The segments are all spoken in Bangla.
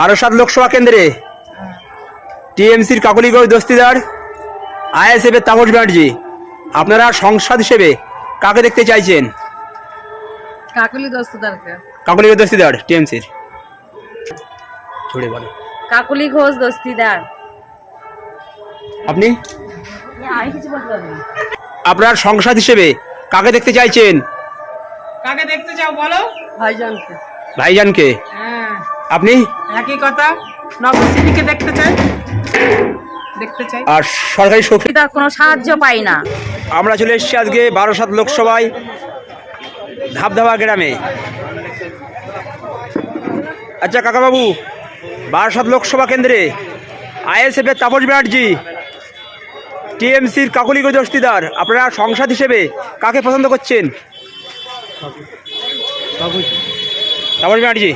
বারাসাত লোকসভা কেন্দ্রে টিএমসির কাকলিগঞ্জ দস্তিদার আইএসএফ এর তাপস ব্যানার্জি আপনারা সংসদ হিসেবে কাকে দেখতে চাইছেন? কাকুলি দস্তদারকে। কাকলিগঞ্জ দস্তিদার টিএমসির। ছড়ে বলো কাকুলি ঘোষ দস্তিদার। আপনি? আপনার সংসদ হিসেবে কাকে দেখতে চাইছেন? কাকে দেখতে চাও বলো? ভাইজানকে। ভাইজানকে। হ্যাঁ। আপনি? একই কথা নবসিটিকে দেখতে চাই। দেখতে চাই। আর সরকারি সৌখী তার কোনো সাহায্য পাই না। আমরা চলে এসেছি আজকে বারাসাত লোকসভায় ধাপধাপা গ্রামে। আচ্ছা কাকাবাবু বারাসাত লোকসভা কেন্দ্রে আইএসএফ এর তাপস ব্যানার্জি টিএমসির কাকলিগঞ্জ দস্তিদার আপনারা সংসদ হিসেবে কাকে পছন্দ করছেন? তাপস ব্যানার্জি।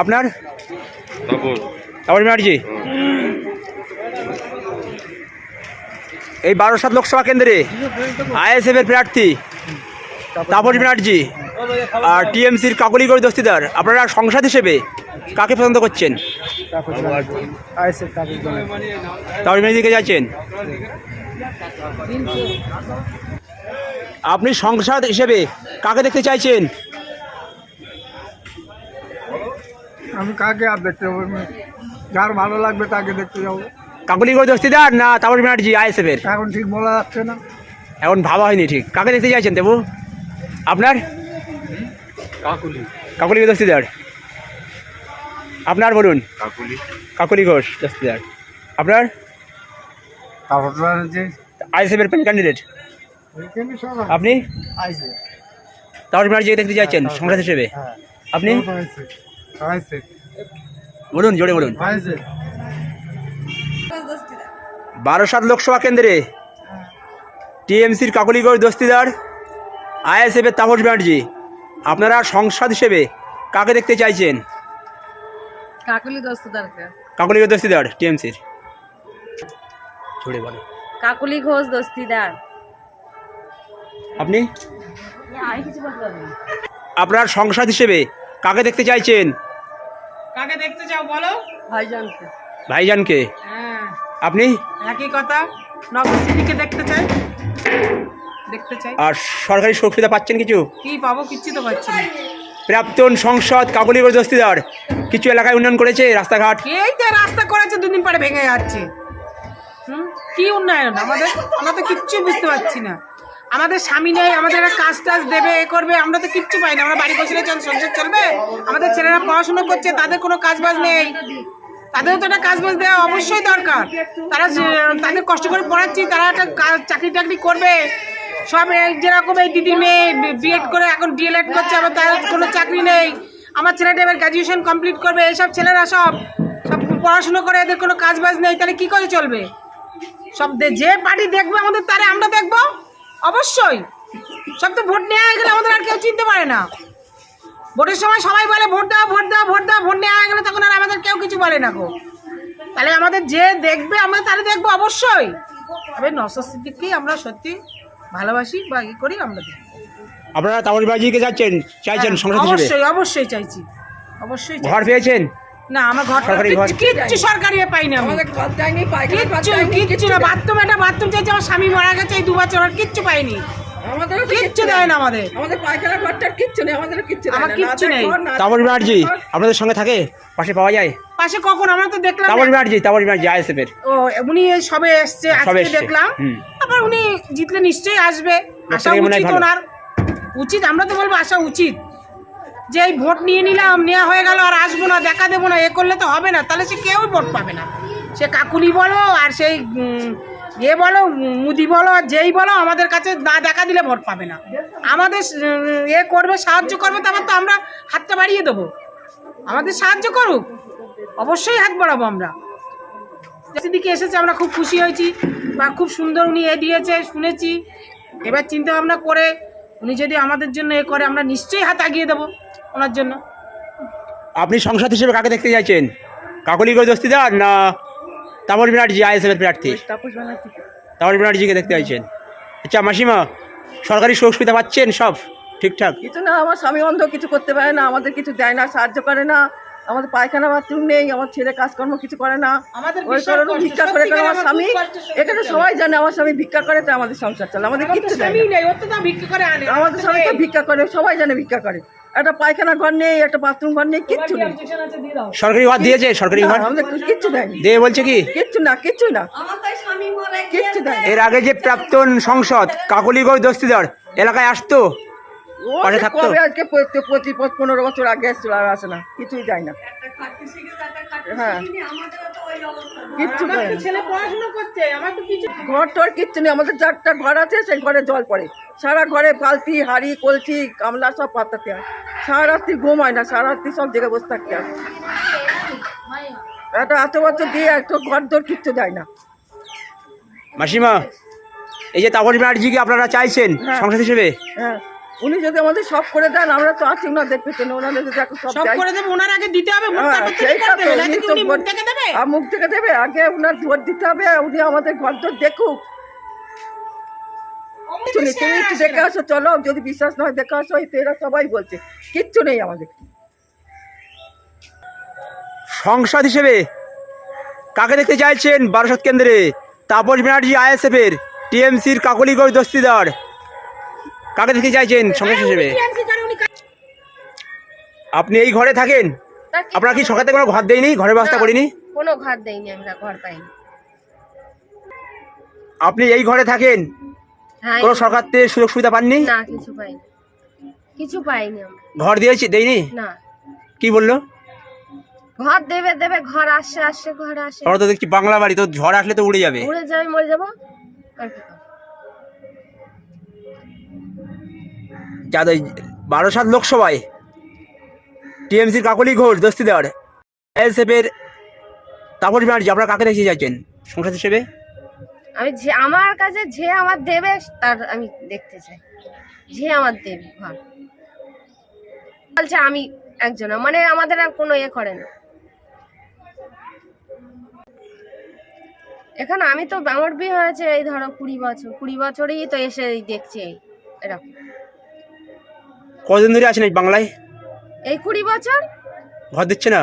আপনার? তাপস ব্যানার্জি এই বারাসাত লোকসভা কেন্দ্রে আইএসএফ এর প্রার্থী তাপস ব্যানার্জি আর টিএমসির কাকলিগড় দস্তিদার। আপনারা সংসদ হিসেবে কাকে পছন্দ করছেন? তাপস ব্যানার্জিকে যাচ্ছেন। আপনি সংসদ হিসেবে কাকে দেখতে চাইছেন? আমি কাকে আর দেখতে যাব? যার ভালো লাগবে তাকে দেখতে যাব। কাকলিগড় দস্তিদার না তাপস ব্যানার্জি আইএসএফ এর। এখন ঠিক বলা যাচ্ছে না। এখন ভাবা হয়নি ঠিক। কাকে দেখতে চাইছেন দেবু? আপনার? কাকুলি। দস্তিদার আপনার বলুন। কাকুলি। কাকুলি ঘোষ দস্তিদার আপনার? আইএসএফ এর পেন ক্যান্ডিডেট আপনি? তাপস ব্যানার্জিকে দেখতে চাইছেন? সংসদ হিসেবে? আপনি? বলুন জোরে বলুন। বারাসাত লোকসভা কেন্দ্রে টিএমসির কাকলিগড় দস্তিদার আইএসএফ এর তাপস ব্যানার্জি আপনারা সংসদ হিসেবে কাকে দেখতে চাইছেন? কাকুলি দস্তদারকে। কাকলিগড় দস্তিদার টিএমসির। ছড়ে বলো কাকুলি ঘোষ দস্তিদার। আপনি? আপনার সংসদ হিসেবে কাকে দেখতে চাইছেন? কাকে দেখতে চাও বলো? ভাইজানকে। ভাইজানকে? হ্যাঁ। আপনি? একই কথা নবসিটিকে দেখতে চাই। দেখতে চাই। আর সরকারি সুবিধা পাচ্ছেন কিছু? কি পাবো কিচ্ছু তো পাচ্ছি না। প্রাক্তন সংসদ কাকলিগড় দস্তিদার কিছু এলাকায় উন্নয়ন করেছে রাস্তাঘাট? এই যে রাস্তা করেছে দুদিন পরে ভেঙে যাচ্ছে। কি উন্নয়ন? আমাদের আমরা তো কিচ্ছু বুঝতে পারছি না। আমাদের স্বামী নেই, আমাদের একটা কাজ টাজ দেবে, এ করবে, আমরা তো কিচ্ছু পাই না, আমরা বাড়ি বসে চল, সংসার চলবে। আমাদের ছেলেরা পড়াশোনা করছে, তাদের কোনো কাজ বাজ নেই। তাদেরও তো একটা কাজ বাজ দেওয়া অবশ্যই দরকার। তারা তাদের কষ্ট করে পড়াচ্ছি, তারা একটা চাকরি টাকরি করবে। সব যেরকম এই দিদি মেয়ে বিএড করে এখন ডিএলএড করছে, আবার তার কোনো চাকরি নেই। আমার ছেলেটা এবার গ্র্যাজুয়েশন কমপ্লিট করবে, এইসব ছেলেরা সব সব পড়াশুনো করে এদের কোনো কাজ বাজ নেই, তাহলে কী করে চলবে? সব যে পার্টি দেখবে আমাদের, তারে আমরা দেখব। অবশ্যই। সব তো ভোট নেওয়া হয়ে গেলে আমাদের আর কেউ চিনতে পারে না। ভোটের সময় সবাই বলে ভোট দাও ভোট দাও ভোট দাও ভোট নেওয়া হয়ে গেলে তখন আর আমাদের কেউ কিছু বলে না গো। তাহলে আমাদের যে দেখবে আমরা তাহলে দেখব অবশ্যই। তবে নসর আমরা সত্যি ভালোবাসি বা ই করি আমরা দেখি আপনারা ব্যানার্জিকে যাচ্ছেন চাইছেন অবশ্যই অবশ্যই চাইছি। অবশ্যই। ঘর পেয়েছেন? না আমার ঘর সরকারি ঘর? কিচ্ছু সরকারি এ পাইনি আমি। কিচ্ছু কিচ্ছু না বাথরুম একটা বাথরুম চাইছে আমার স্বামী মারা গেছে এই দু বছর আর কিচ্ছু পাইনি। আমাদের কিচ্ছু দেয় না আমাদের। আমাদের পায়খানা ঘরটার কিচ্ছু নেই আমাদের কিচ্ছু নেই আমার না। কিচ্ছু নেই। ঘর, ব্যানার্জি আপনাদের সঙ্গে থাকে? পাশে পাওয়া যায়? পাশে কখন? আমরা তো দেখলাম তাপস ব্যানার্জি তাপস ব্যানার্জি আইএসএফ এর ও উনি এই সবে এসছে আজকে দেখলাম। তারপর উনি জিতলে নিশ্চয়ই আসবে। আসা হয় উচিত ওনার। উচিত আমরা তো বলব আসা উচিত। যে এই ভোট নিয়ে নিলাম নেওয়া হয়ে গেল, আর আসব না, দেখা দেবো না, এ করলে তো হবে না, তাহলে সে কেউই ভোট পাবে না। সে কাকুলি বলো, আর সেই এ বলো, মুদি বলো, আর যেই বলো, আমাদের কাছে না দেখা দিলে ভোট পাবে না। আমাদের এ করবে, সাহায্য করবে তারপর তো আমরা হাতটা বাড়িয়ে দেবো। আমাদের সাহায্য করুক, অবশ্যই হাত বাড়াবো আমরা। দিকে এসেছে, আমরা খুব খুশি হয়েছি, বা খুব সুন্দর উনি এ দিয়েছে, শুনেছি। এবার চিন্তা ভাবনা করে উনি যদি আমাদের জন্য এ করে আমরা নিশ্চয়ই হাত আগিয়ে দেবো ওনার জন্য। আপনি সংসদ হিসেবে কাকে দেখতে চাইছেন? কাকলি দস্তিদার না তামর ব্যানার্জি আইএসএফের প্রার্থী? তাপস ব্যানার্জি। তাপস ব্যানার্জিকে দেখতে চাইছেন। আচ্ছা মাসিমা সরকারি সুযোগ সুবিধা পাচ্ছেন সব ঠিকঠাক? কিছু না আমার স্বামী অন্ধ কিছু করতে পারে না আমাদের কিছু দেয় না সাহায্য করে না। আমাদের পায়খানা বাথরুম নেই আমার ছেলে কাজকর্ম কিছু করে না। আমাদের ওই কারণে ভিক্ষা করে কারণ আমার স্বামী? এখানে সবাই জানে আমার স্বামী ভিক্ষা করে তো আমাদের সংসার চলে আমাদের কিচ্ছু দেয় স্বামী না। নেই ওর তো তাও ভিক্ষা করে আনে। আমাদের স্বামী তো ভিক্ষা করে সবাই জানে ভিক্ষা করে। একটা পায়খানা ঘর নেই একটা বাথরুম ঘর নেই কিচ্ছু নেই। সরকারি ঘর দিয়েছে সরকারি ঘর? আমাদের কিচ্ছু দেয়নি। দিয়ে বলছে কি? কিচ্ছু না কিচ্ছু না। কিচ্ছু দেয় এর আগে যে প্রাক্তন সংসদ কাকলিগঞ্জ দস্তিদার এলাকায় আসতো। ও থাকতো? কবে আজকে প্রতি পনেরো বছর আগে এসেছিল আর আসে না কিছুই যায় না। হ্যাঁ। কিচ্ছু দেয় না। ছেলে পড়াশোনা করছে আমার তো কিছু ঘর টর কিচ্ছু নেই আমাদের চারটা ঘর আছে সেই ঘরে জল পড়ে। সারা ঘরে বালতি হাড়ি কলসি গামলা সব পাতাতে হয়। সারা রাত্রি ঘুম হয় না সারা রাত্রি সব জায়গায় বসে থাকতে হয়। একটা এত বছর দিয়ে একটু ঘর দর কিচ্ছু দেয় না। মাসিমা এই যে তাপস ব্যানার্জিকে আপনারা চাইছেন হ্যাঁ। সংসদ হিসেবে? হ্যাঁ। উনি যদি আমাদের সব করে দেন আমরা তো আছি দেখতে চাই ওনাদের যদি এখন সব করে দেবে ওনার আগে দিতে হবে মুখ হ্যাঁ, তো দেবে তো, তো উনি থেকে দেবে। আর মুখ থেকে দেবে আগে ওনার ভোট দিতে হবে উনি আমাদের ঘর দর দেখুক। কিচ্ছু নেই তুমি একটু দেখে আসো চলো যদি বিশ্বাস নয় দেখে আসো এই তো এরা সবাই বলছে কিচ্ছু নেই আমাদের। সংসদ হিসেবে কাকে দেখতে চাইছেন বারাসত কেন্দ্রে? তাপস ব্যানার্জি আইএসএফ এর টিএমসির কাকলিগঞ্জ দস্তিদার। কাকে দেখতে চাইছেন হিসেবে? করে উনি কাজ- আপনি এই ঘরে থাকেন? আপনারা কি সকাল থেকে কোনো ঘর দেয়নি? ঘরের ব্যবস্থা করিনি? কোনো ঘর দেয়নি আমরা ঘর পাইনি। আপনি এই ঘরে থাকেন? হ্যাঁ কোনো সরকার থেকে সুযোগ সুবিধা পাননি? না কিছু পাইনি। কিছু পাইনি আমরা। ঘর দিয়েছি দেয়নি? না। কি বলল? ঘর দেবে দেবে ঘর আসছে আসছে ঘর আসে আমরা তো দেখছি বাংলা বাড়ি তো ঝড় আসলে তো উড়ে যাবে। উড়ে যাবে মরে যাব? আর যাদের বারাসাত লোকসভায় টিএমসির কাকলি ঘোষ দস্তিদার আইএসএফ এর তাপস ব্যানার্জি, আপনারা কাকে দেখতে চাইছেন? সংসদ হিসেবে? আমি যে, আমার কাছে যে আমার দেবে, তার আমি দেখতে চাই। যে আমার দেবে বলছে আমি একজন মানে আমাদের আর কোনো ইয়ে করে না। এখানে আমি তো, আমার বিয়ে হয়েছে, এই ধরো কুড়ি বছর, কুড়ি বছরেই তো এসে দেখছি, এরকম। কদিন ধরে আছেন এই বাংলায়? এই কুড়ি বছর। ঘর দিচ্ছে না?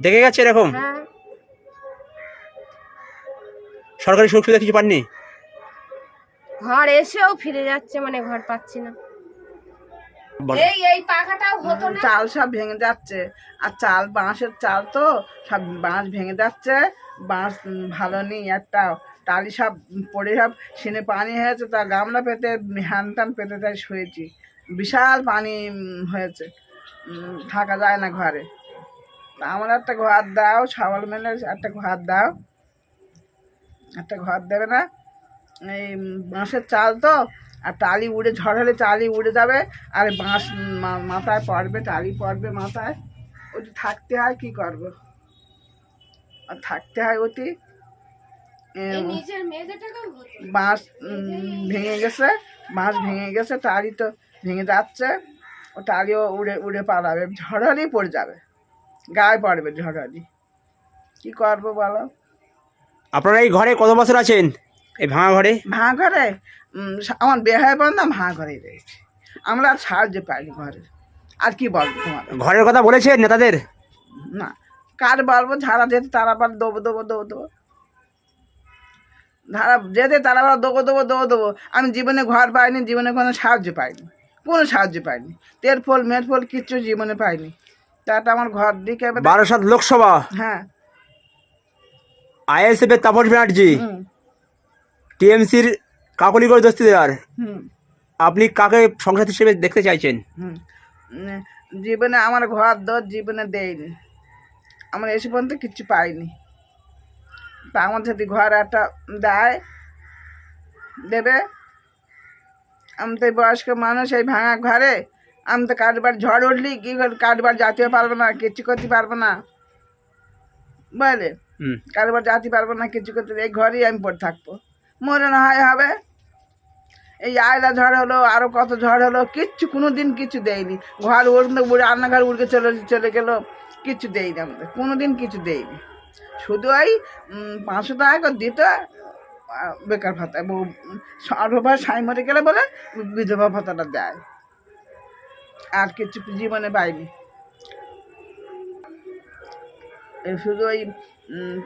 দেখে গেছে এরকম? হ্যাঁ। সরকারি সুযোগ সুবিধা কিছু পাননি? ঘর এসেও ফিরে যাচ্ছে মানে ঘর পাচ্ছি না। এই এই পাখাটাও হতো না। চাল সব ভেঙে যাচ্ছে। আর চাল বাঁশের চাল তো সব বাঁশ ভেঙে যাচ্ছে। বাঁশ ভালো নেই একটা। টালি সব পড়ে সব সিনে পানি হয়েছে তা গামলা পেতে হ্যান টান পেতে তাই শুয়েছি। বিশাল পানি হয়েছে। থাকা যায় না ঘরে। আমার একটা ঘর দাও ছাগল মেলে একটা ঘর দাও। একটা ঘর দেবে না। এই বাঁশের চাল তো আর টালি উড়ে ঝড় হলে টালি উড়ে যাবে। আর বাঁশ মাথায় পড়বে টালি পড়বে মাথায়। ওটি থাকতে হয় কি করব? আর থাকতে হয় ওটি বাঁশ ভেঙে গেছে বাঁশ ভেঙে গেছে টালি তো ভেঙে যাচ্ছে ও টালিও উড়ে উড়ে পালাবে ঝড় হলেই পড়ে যাবে গায়ে পড়বে ঝড় হলেই কী করব বলো? আপনারা এই ঘরে কত বছর আছেন? এই ভাঙা ঘরে? ভাঙা ঘরে? আমার বেহায় বন্ধ ভাঁ ঘরেই রয়েছে। আমরা আর সাহায্য পাইনি ঘরে। আর কি বলব তোমার ঘরের কথা বলেছেন নেতাদের? না কার বলব? ঝাড়া যেতে তারা আবার দেবো দেবো দেবো দেবো। ধারা যেতে তারা আবার দেবো দেবো দেবো দেবো। আমি জীবনে ঘর পাইনি জীবনে কোনো সাহায্য পাইনি। কোনো সাহায্য পাইনি। তের ফল মেয়ের ফল কিচ্ছু জীবনে পাইনি। তাতে আমার ঘর দিকে বারাসাত লোকসভা। হ্যাঁ। আইএসএফ এর তাপস ব্যানার্জি। টিএমসির কাকলিগঞ্জ দস্তিদার হুম। আপনি কাকে সংসদ হিসেবে দেখতে চাইছেন? জীবনে আমার ঘর দর জীবনে দেয়নি। আমার এসে পর্যন্ত কিচ্ছু পাইনি। তা আমার যদি ঘর একটা দেয় দেবে আমি তো এই বয়স্ক মানুষ এই ভাঙা ঘরে আমি তো কারবার ঝড় উঠলি কি করে কারবার যেতে পারব না কিচ্ছু করতে পারব না। বুঝলে? হুম। কারবার যেতে পারব না কিছু করতে এই ঘরেই আমি পড়ে থাকব। মনে না হয় হবে। এই আয়লা ঝড় হলো আরও কত ঝড় হলো কিচ্ছু কোনো দিন কিছু দেয়নি। ঘর উড়ে উড়ে রান্নাঘর উড়ে চলে চলে গেলো কিচ্ছু দেয়নি আমাদের কোনো দিন কিছু দেয়নি। শুধু ওই পাঁচশো টাকা দিত বেকার ভাতা এবং সর্বভার সাই মরে গেলে বলে বিধবা ভাতাটা দেয়। আর কিছু জীবনে পাইনি। এই শুধু ওই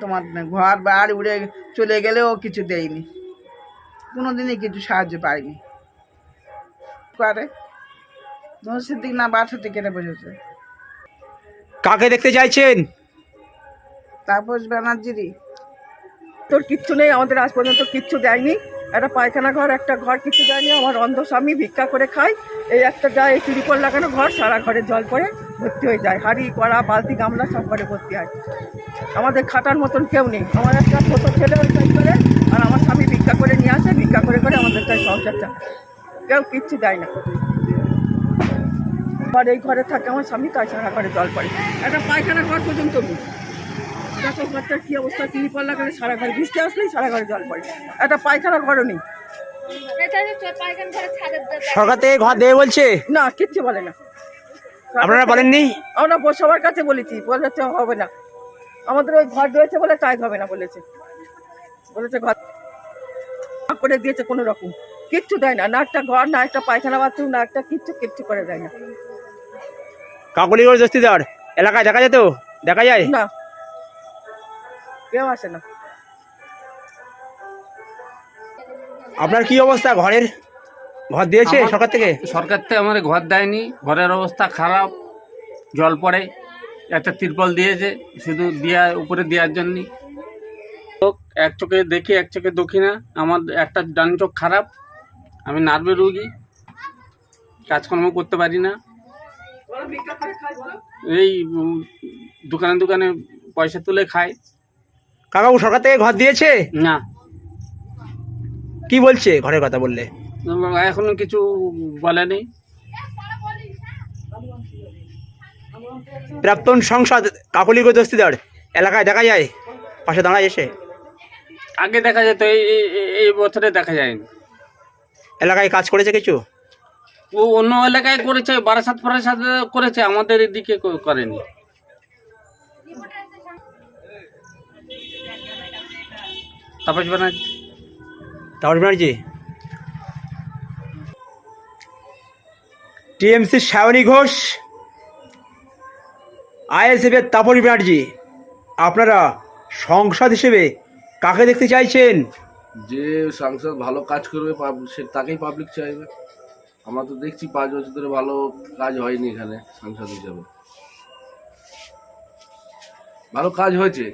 তোমার ঘর বাড়ি উড়ে চলে গেলেও কিছু দেয়নি। কোনো দিনই কিছু সাহায্য পাইনি। করে। সিদ্দিক না বাসাতে কেটে বসেছে। কাকে দেখতে চাইছেন? তাপস ব্যানার্জিরই। তোর কিচ্ছু নেই, আমাদের আজ পর্যন্ত কিচ্ছু দেয়নি। একটা পায়খানা ঘর, একটা ঘর কিছু দেয়নি, আমার অন্ধ স্বামী ভিক্ষা করে খায়। এই একটা এই ত্রিপল লাগানো ঘর, সারা ঘরে জল পড়ে, ভর্তি হয়ে যায়। হাড়ি, কড়া, বালতি, গামলা সব ঘরে ভর্তি হয়। আমাদের খাটার মতন কেউ নেই। আমার একটা ছোট ছেলে ওই করে, আর আমার স্বামী ভিক্ষা করে নিয়ে আসে, ভিক্ষা করে করে আমাদের তাই সংসার চালায়। কেউ কিচ্ছু দেয় না। আর এই ঘরে থাকে আমার স্বামী তাই সারা ঘরে জল পড়ে। একটা পায়খানা ঘর পর্যন্ত নেই। দেখো ঘরটার কি অবস্থা? তিরিপল লাগালে সারা ঘরে বৃষ্টি আসলেই সারা ঘরে জল পড়ে? একটা পায়খানা ঘরও নেই। সরকার থেকে ঘর দেবে বলছে? না কিচ্ছু বলে না। আপনারা বলেননি? আমরা সবার কাছে বলেছি বলেছে হবে না। আমাদের ওই ঘর রয়েছে বলে তাই হবে না বলেছে। বলেছে ঘর করে দিয়েছে কোনো রকম। কিচ্ছু দেয় না না একটা ঘর না একটা পায়খানা বাথরুম না একটা কিচ্ছু কিচ্ছু করে দেয় না। কাকলিগড় দস্তিদার এলাকায় দেখা যেত দেখা যায়? না। কেউ আসে না। আপনার কি অবস্থা ঘরের? ঘর দিয়েছে সরকার থেকে? সরকার থেকে আমার ঘর দেয়নি। ঘরের অবস্থা খারাপ জল পড়ে একটা তিরপল দিয়েছে শুধু দেওয়া উপরে দেওয়ার জন্যই। চোখ এক চোখে দেখি এক চোখে দেখি না। আমার একটা ডান চোখ খারাপ আমি নার্ভে রুগী কাজকর্ম করতে পারি না। এই দোকানে দোকানে পয়সা তুলে খাই কাকাবু সরকার থেকে ঘর দিয়েছে? না। কি বলছে ঘরের কথা বললে? এখনও কিছু বলেনি। প্রাক্তন সংসদ কাকলিগড় দস্তিদার এলাকায় দেখা যায় পাশে দাঁড়ায় এসে? আগে দেখা যেত এই এই- বছরে দেখা যায়নি। এলাকায় কাজ করেছে কিছু? ও অন্য এলাকায় করেছে বারাসাত ফারাসাত করেছে আমাদের এদিকে করেনি। তাপস ব্যানার্জি। তাপস ব্যানার্জি। টিএমসির সায়নী ঘোষ আইএসএফের তাপস ব্যানার্জি আপনারা সংসদ হিসেবে কাকে দেখতে চাইছেন? যে সাংসদ ভালো কাজ করবে পাব- সে তাকেই পাবলিক চাইবে। আমরা তো দেখছি পাঁচ বছর ধরে ভালো কাজ হয়নি এখানে সাংসদ হিসাবে। ভালো কাজ হয়েছে।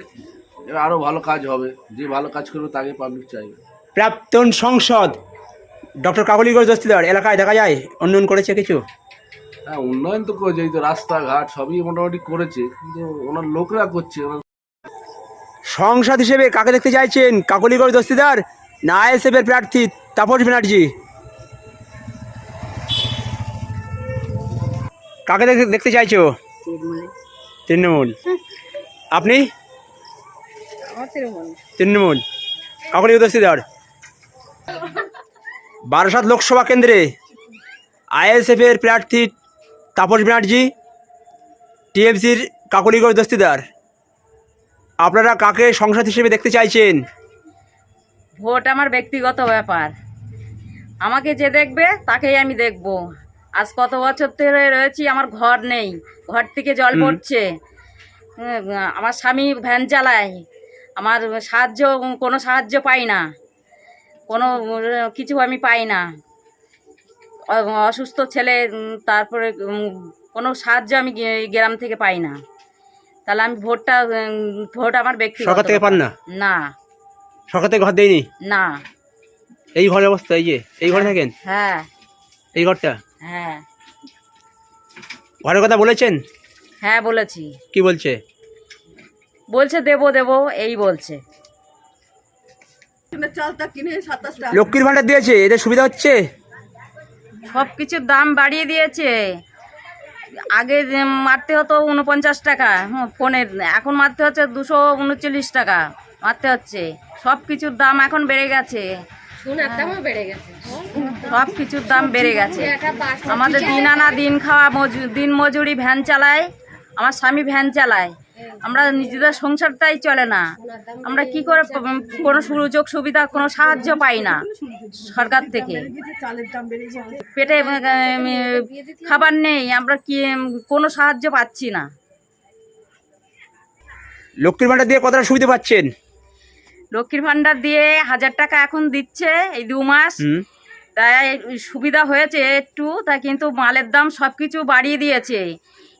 এবার আরও ভালো কাজ হবে। যে ভালো কাজ করবে তাকে পাবলিক চাইবে। প্রাক্তন সংসদ ডক্টর কাকলিগড় দস্তিদার এলাকায় দেখা যায় উন্নয়ন করেছে কিছু? হ্যাঁ উন্নয়ন তো করেছে এই তো রাস্তাঘাট সবই মোটামুটি করেছে কিন্তু ওনার লোকরা করছে ওনার সংসদ হিসেবে কাকে দেখতে চাইছেন? কাকলিগড় দস্তিদার না আইএসএফের প্রার্থী তাপস ব্যানার্জি? কাকে দেখতে দেখতে চাইছো তৃণমূল। আপনি? তৃণমূল। কাকলিগড় দস্তিদার বারাসাত লোকসভা কেন্দ্রে আইএসএফের প্রার্থী তাপস ব্যানার্জি টিএমসির কাকলিগড় দস্তিদার আপনারা কাকে সংসদ হিসেবে দেখতে চাইছেন? ভোট আমার ব্যক্তিগত ব্যাপার। আমাকে যে দেখবে তাকেই আমি দেখব। আজ কত বছর ধরে রয়েছি আমার ঘর নেই। ঘর থেকে জল পড়ছে। আমার স্বামী ভ্যান চালায়। আমার সাহায্য কোনো সাহায্য পাই না। কোনো কিছু আমি পাই না। অসুস্থ ছেলে তারপরে কোনো সাহায্য আমি গ্রাম থেকে পাই না। তাহলে আমি ভোটটা ভোট আমার ব্যক্তি সরকার থেকে পান না? না। সরকার থেকে ঘর দেয়নি? না। এই ঘরের অবস্থা এই যে এই ঘরে থাকেন? হ্যাঁ। এই ঘরটা? হ্যাঁ। ঘরের কথা বলেছেন? হ্যাঁ বলেছি। কি বলছে? বলছে দেবো দেবো। এই বলছে। চালটা কিনে সাতাশটা লক্ষ্মীর ভাণ্ডার দিয়েছে এদের সুবিধা হচ্ছে? সব কিছুর দাম বাড়িয়ে দিয়েছে। আগে মারতে হতো উনপঞ্চাশ টাকা হুম, ফোনের। এখন মারতে হচ্ছে দুশো উনচল্লিশ টাকা মারতে হচ্ছে। সব কিছুর দাম এখন বেড়ে গেছে। সোনার দামও বেড়ে গেছে। সব কিছুর দাম বেড়ে গেছে। আমাদের দিন আনা দিন খাওয়া দিন মজুরি ভ্যান চালায় আমার স্বামী ভ্যান চালায়। আমরা নিজেদের সংসারটাই চলে না। আমরা কি করে কোনো সুযোগ সুবিধা কোনো সাহায্য পাই না সরকার থেকে। পেটে খাবার নেই আমরা কি কোনো সাহায্য পাচ্ছি না। লক্ষ্মীর ভাণ্ডার দিয়ে কতটা সুবিধা পাচ্ছেন? লক্ষ্মীর ভাণ্ডার দিয়ে হাজার টাকা এখন দিচ্ছে এই দু মাস। তাই সুবিধা হয়েছে একটু তা কিন্তু মালের দাম সব কিছু বাড়িয়ে দিয়েছে।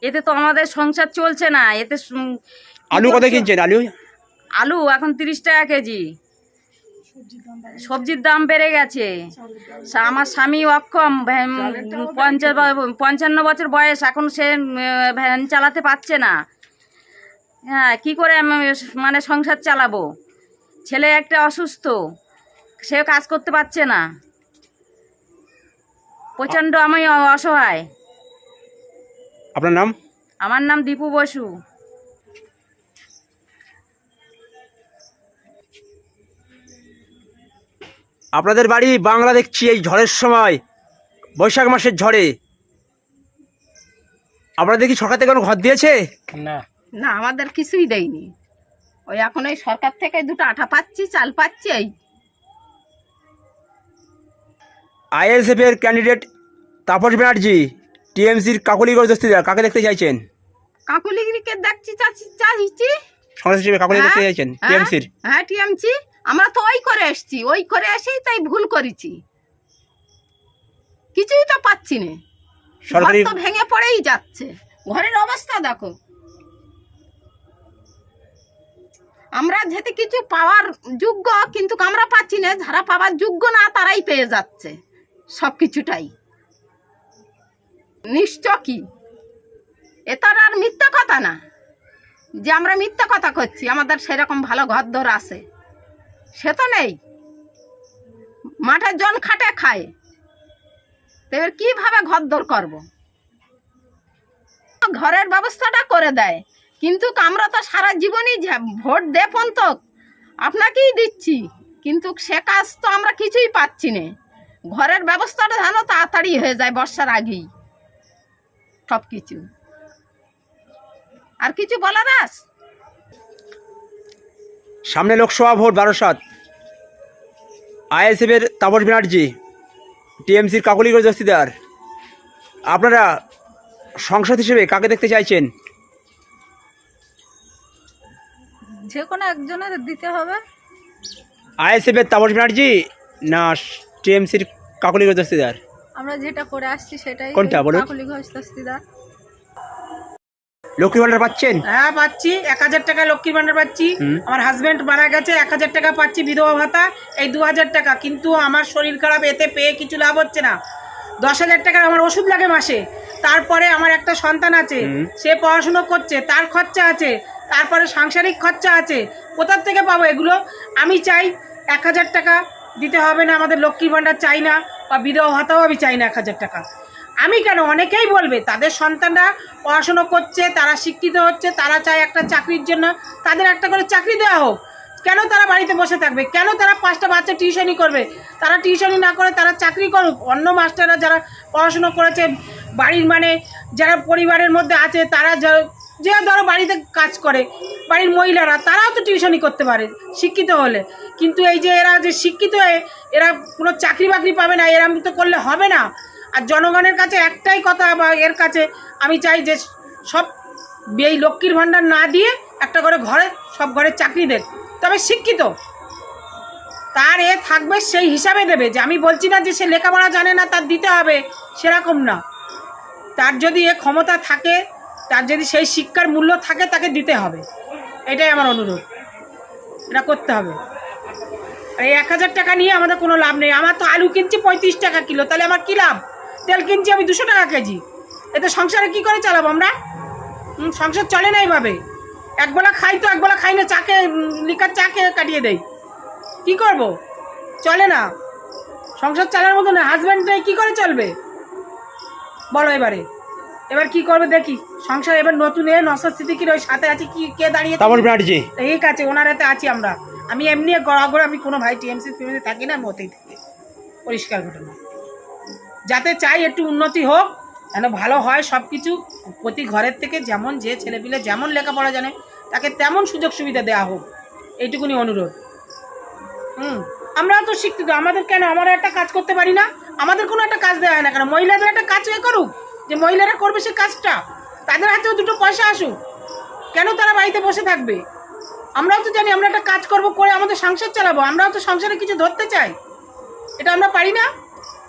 এতে তো আমাদের সংসার চলছে না এতে আলু কত কিনছেন আলু? আলু এখন তিরিশ টাকা কেজি। সবজির দাম বেড়ে গেছে। আমার স্বামী অক্ষম পঞ্চান্ন বছর বয়স এখন সে ভ্যান চালাতে পারছে না। হ্যাঁ কি করে মানে সংসার চালাবো? ছেলে একটা অসুস্থ সে কাজ করতে পারছে না। প্রচণ্ড আমি অসহায়। আপনার নাম? আমার নাম দীপু বসু। আপনাদের বাড়ি বাংলা দেখছি এই ঝড়ের সময় বৈশাখ মাসের ঝড়ে। আপনাদের কি সরকার থেকে কোনো ঘর দিয়েছে? না। না আমাদের কিছুই দেয়নি। ওই এখন ওই সরকার থেকে দুটো আঠা পাচ্ছি চাল পাচ্ছি এই। আইএসএফ এর ক্যান্ডিডেট তাপস ব্যানার্জি। টিএমসির কাকলিগড় দস্তিদার কাকে দেখতে চাইছেন? কাকুলিগিরিকে দেখছি চাচ্ছি চাইছি সংসদ হিসেবে কাকলি দেখতে চাইছেন হ্যাঁ, টিএমসির? হ্যাঁ টিএমসি। আমরা তো ওই করে এসছি ওই করে এসেই তাই ভুল করেছি। কিছুই তো পাচ্ছি না। সরকারি তো ভেঙে পড়েই যাচ্ছে। ঘরের অবস্থা দেখো। আমরা যেতে কিছু পাওয়ার যোগ্য কিন্তু আমরা পাচ্ছি না। যারা পাওয়ার যোগ্য না তারাই পেয়ে যাচ্ছে। সব কিছুটাই নিশ্চয় কি? এটা আর মিথ্যা কথা না। যে আমরা মিথ্যা কথা করছি আমাদের সেরকম ভালো ঘর দর আছে। সে তো নেই। মাঠে জন খাটে খায়। এবার কীভাবে ঘর দর করব? ঘরের ব্যবস্থাটা করে দেয়। কিন্তু আমরা তো সারা জীবনই ভোট দে তো আপনাকেই দিচ্ছি। কিন্তু সে কাজ তো আমরা কিছুই পাচ্ছি না। ঘরের ব্যবস্থাটা যেন তাড়াতাড়ি হয়ে যায় বর্ষার আগেই। সব কিছু। আর কিছু বলার আস? সামনে লোকসভা ভোট বারোসাত আইএসএফ এর তাপস ব্যানার্জি টিএমসির কাকলিগড় দস্তিদার আপনারা সংসদ হিসেবে কাকে দেখতে চাইছেন? যে কোনো একজনের দিতে হবে। আইএসএফ এর তাপস ব্যানার্জি না টিএমসির কাকলিগড় দস্তিদার আমরা যেটা করে আসছি সেটাই কোনটা বলুন? কাকুলি ঘোষ দস্তিদার লক্ষ্মী ভাণ্ডার পাচ্ছেন? হ্যাঁ পাচ্ছি। এক হাজার টাকা লক্ষ্মীর ভাণ্ডার পাচ্ছি। হুম। আমার হাজবেন্ড মারা গেছে এক হাজার টাকা পাচ্ছি বিধবা ভাতা এই দু হাজার টাকা। কিন্তু আমার শরীর খারাপ এতে পেয়ে কিছু লাভ হচ্ছে না। দশ হাজার টাকার আমার ওষুধ লাগে মাসে। তারপরে আমার একটা সন্তান আছে সে পড়াশুনো করছে তার খরচা আছে তারপরে সাংসারিক খরচা আছে কোথার থেকে পাবো এগুলো? আমি চাই এক হাজার টাকা দিতে হবে না আমাদের লক্ষ্মীর ভাণ্ডার চাই না। বা বিধবা ভাতাও আমি চাই না এক হাজার টাকা। আমি কেন? অনেকেই বলবে, তাদের সন্তানরা পড়াশুনো করছে, তারা শিক্ষিত হচ্ছে, তারা চায় একটা চাকরির জন্য, তাদের একটা করে চাকরি দেওয়া হোক। কেন তারা বাড়িতে বসে থাকবে? কেন তারা পাঁচটা বাচ্চা টিউশনই করবে? তারা টিউশনই না করে তারা চাকরি করুক। অন্য মাস্টাররা যারা পড়াশুনো করেছে, বাড়ির মানে যারা পরিবারের মধ্যে আছে, তারা যা- ধরো বাড়িতে কাজ করে, বাড়ির মহিলারা, তারাও তো টিউশনই করতে পারে, শিক্ষিত হলে। কিন্তু এই যে এরা যে শিক্ষিত হয়ে, এরা কোনো চাকরি বাকরি পাবে না, এরম তো করলে হবে না। আর জনগণের কাছে একটাই কথা বা এর কাছে আমি চাই যে সব এই লক্ষ্মীর ভাণ্ডার না দিয়ে একটা করে ঘরে, সব ঘরে চাকরি দেন। তবে শিক্ষিত। তার এ থাকবে, সেই হিসাবে দেবে যে আমি বলছি না যে সে লেখাপড়া জানে না, তার দিতে হবে, সেরকম না। তার যদি এ ক্ষমতা থাকে তার যদি সেই শিক্ষার মূল্য থাকে তাকে দিতে হবে। এটাই আমার অনুরোধ। এটা করতে হবে। আর এই এক হাজার টাকা নিয়ে আমাদের কোনো লাভ নেই। আমার তো আলু কিনছি পঁয়ত্রিশ টাকা কিলো। তাহলে আমার কী লাভ? তেল কিনছি আমি দুশো টাকা কেজি। এতে সংসারে কি করে চালাবো আমরা? সংসার চলে না এইভাবে একবেলা খাই তো একবেলা খাই না চাকে লিকার চাকে কাটিয়ে দেই। কি করব? চলে না। সংসার চালার মতো না। হাজব্যান্ড নেই কী করে চলবে? বলো এবারে। এবার কি করবে দেখি? সংসার এবার নতুন এ নসর সিদ্দিকির ওই সাথে আছে কি কে দাঁড়িয়ে তাপস ব্যানার্জি ঠিক আছে ওনার হাতে আছি আমরা। আমি এমনি গড়াগড় আমি কোনো ভাই টিএমসি ফিএমসি থাকি না আমি ওতেই থাকি। পরিষ্কার ঘটনা। যাতে চাই একটু উন্নতি হোক যেন ভালো হয় সব কিছু প্রতি ঘরের থেকে যেমন যে ছেলেপিলে যেমন লেখাপড়া জানে তাকে তেমন সুযোগ সুবিধা দেওয়া হোক। এইটুকুনি অনুরোধ। হুম আমরাও তো শিক্ষিত আমাদের কেন আমরা একটা কাজ করতে পারি না? আমাদের কোনো একটা কাজ দেওয়া হয় না কেন? মহিলাদের একটা কাজ এ করুক। যে মহিলারা করবে সে কাজটা, তাদের হাতেও দুটো পয়সা আসুক। কেন তারা বাড়িতে বসে থাকবে? আমরাও তো জানি আমরা একটা কাজ করব, করে আমাদের সংসার চালাবো। আমরাও তো সংসারে কিছু ধরতে চাই। এটা আমরা পারি না।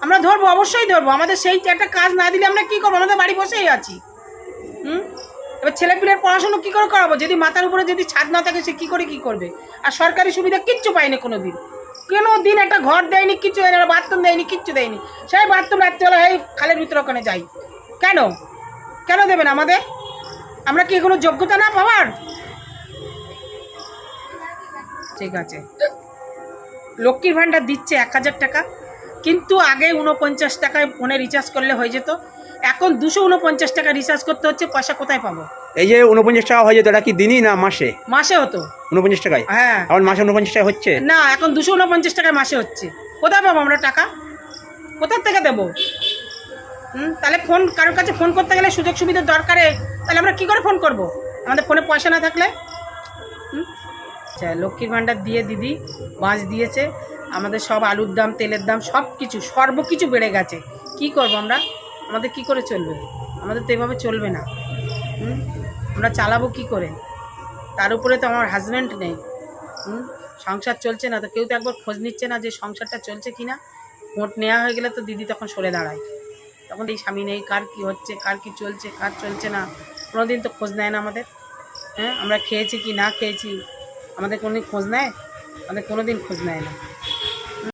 আমরা ধরবো, অবশ্যই ধরবো। আমাদের সেই একটা কাজ না দিলে আমরা কি করব? আমাদের বাড়ি বসেই আছি। হুম? এবার ছেলেপিলের পড়াশুনো কী করে করাবো? যদি মাথার উপরে যদি ছাদ না থাকে, সে কী করে কী করবে? আর সরকারি সুবিধা কিচ্ছু পায়নি কোনো দিন কোনো দিন একটা ঘর দেয়নি কিচ্ছু দেয়নি, বাথরুম দেয়নি, কিচ্ছু দেয়নি। সেই বাথরুম রাত্রিবেলা, এই খালের ভিতরে ওখানে যাই। কেন? কেন দেবেন আমাদের? আমরা কি কোনো যোগ্যতা না পাওয়ার? ঠিক আছে। লক্ষ্মীর ভাণ্ডার দিচ্ছে এক হাজার টাকা কিন্তু আগে উনপঞ্চাশ টাকায় ফোনে রিচার্জ করলে হয়ে যেত। এখন দুশো উনপঞ্চাশ টাকা রিচার্জ করতে হচ্ছে পয়সা কোথায় পাবো? এই যে উনপঞ্চাশ টাকা হয়ে যেত এটা কি দিনই না মাসে? মাসে হতো। উনপঞ্চাশ টাকায়? হ্যাঁ। এখন মাসে উনপঞ্চাশ টাকা হচ্ছে? না এখন দুশো উনপঞ্চাশ টাকায় মাসে হচ্ছে। কোথায় পাবো আমরা টাকা? কোথার থেকে দেবো? হুম, তাহলে ফোন, কারোর কাছে ফোন করতে গেলে সুযোগ সুবিধার দরকারে, তাহলে আমরা কি করে ফোন করব? আমাদের ফোনে পয়সা না থাকলে? হুম? আচ্ছা লক্ষ্মীর ভাণ্ডার দিয়ে দিদি, বাঁশ দিয়েছে, আমাদের সব আলুর দাম, তেলের দাম, সব কিছু সর্ব কিছু বেড়ে গেছে। কি করব আমরা? আমাদের কি করে চলবে? আমাদের তো এভাবে চলবে না। হুম? আমরা চালাবো কি করে? তার উপরে তো আমার হাজব্যান্ড নেই। হুম? সংসার চলছে না, তো কেউ তো একবার খোঁজ নিচ্ছে না যে সংসারটা চলছে কি না ভোট নেওয়া হয়ে গেলে তো দিদি তখন সরে দাঁড়ায়। তখন এই স্বামী নেই, কার কি হচ্ছে, কার কি চলছে, কার চলছে না? কোনোদিন তো খোঁজ নেয় না আমাদের। হ্যাঁ আমরা খেয়েছি কি না খেয়েছি, আমাদের কোনোদিন খোঁজ নেয়? আমাদের কোনোদিন খোঁজ নেয় না।